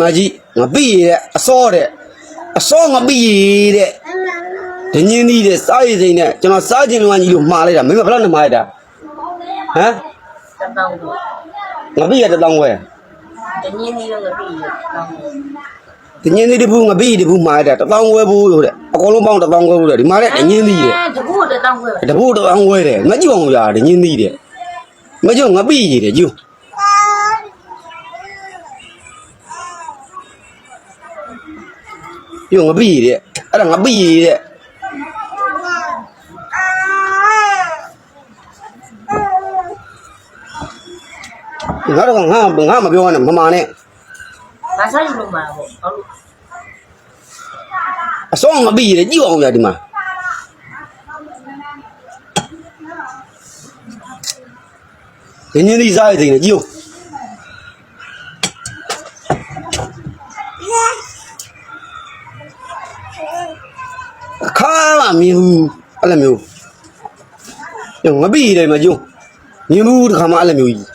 မှာကြည့်ငပိရတဲ့အစောတဲ့အစောငပိရတဲ့ဒင်းင်းသီးတဲ့စားရည်စိမ့်နဲ့ကျွန်တော်စားခြင်းလွမ်းကြီးလို့မှားလိုက်တာမင်းမဘယ်လောက်နဲ့မှားလိုက်တာဟမ်တပေါင်းတော့ငပိရတစ်တောင်းဝဲတနည်းနည်းတော့ငပိရတောင်းဒင်းင်းသီးတစ်ဘူးငပိတစ်ဘူးမှားလိုက်တာတစ်တောင်းဝဲဘူးလို့တဲ့အကုန်လုံးပေါင်းတစ်တောင်းဝဲဘူးတဲ့ဒီမှာတဲ့ဒင်းင်းသီးတဲ့တကူတတောင်းခွဲတပုတ်တောင်းဝဲတယ်ငါကြည့်အောင်ရတယ်ညင်းသီးတယ်မကြုံငပိရည်တယ်ကျူ ပြုံငပိရည်တဲ့အဲ့ဒါငပိရည်တဲ့ငါတော့ငါငါမပြောနဲ့မမနဲ့ငါစားယူလို့မှာပေါ့ဟုတ်လို့အစောငပိရည်တယ်ကြည့်အောင်ရဒီမှာညင်းသီးစားရည်တယ်ကြည့်အောင် အခါမှမြင်ဘူးအဲ့လိုမျိုးညငပိတယ်မကျုံမြင်ဘူးတခါမှအဲ့လိုမျိုးကြီး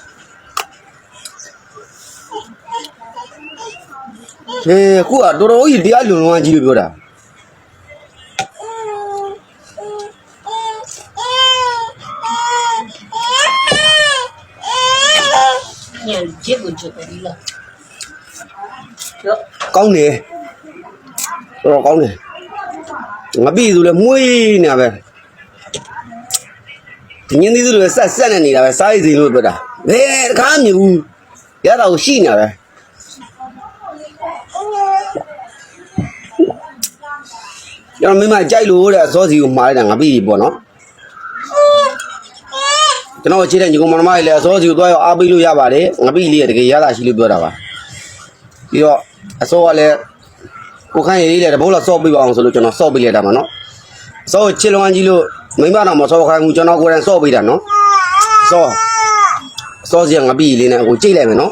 ဟေးခုကတော်တော်ကြီးတရားလုံလုံကြီးလို့ပြောတာညံဂျစ်ကိုဂျစ်တယ်ဒီလားရောကောင်းတယ်တော်တော်ကောင်းတယ် ငပိဆိုလဲမှုေးနေပဲညင်းသီးဆိုလဲဆက်ဆက်နေနေတာပဲစားရည်စီလို့ပြောတာဘယ်တခါမြင်ဘူးရတာကိုရှိနေပဲကျွန်တော်မိမကြိုက်လို့တဲ့အစောစီကိုမှားလိုက်တာငပိကြီးပေါ့နော်ကျွန်တော်ခြေတဲ့ညီကောင်မမကြီးလည်းအစောစီကိုသွားရောက်အားပေးလို့ရပါတယ်ငပိလေးကတကယ်ရတာရှိလို့ပြောတာပါပြီးတော့အစောကလည်း ကိုခန့်ရည်လေးလည်းတဘုတ်လောက်စော့ပေးပါအောင်ဆိုလို့ကျွန်တော်စော့ပေးလိုက်တာပါနော်စော့ချစ်လွန်ကြီးလို့မိမတော်မစော့ခိုင်းဘူးကျွန်တော်ကိုယ်တိုင်စော့ပေးတာနော်စော့စော့စီကငပိလေးနဲ့ကိုကြိတ်လိုက်မယ်နော်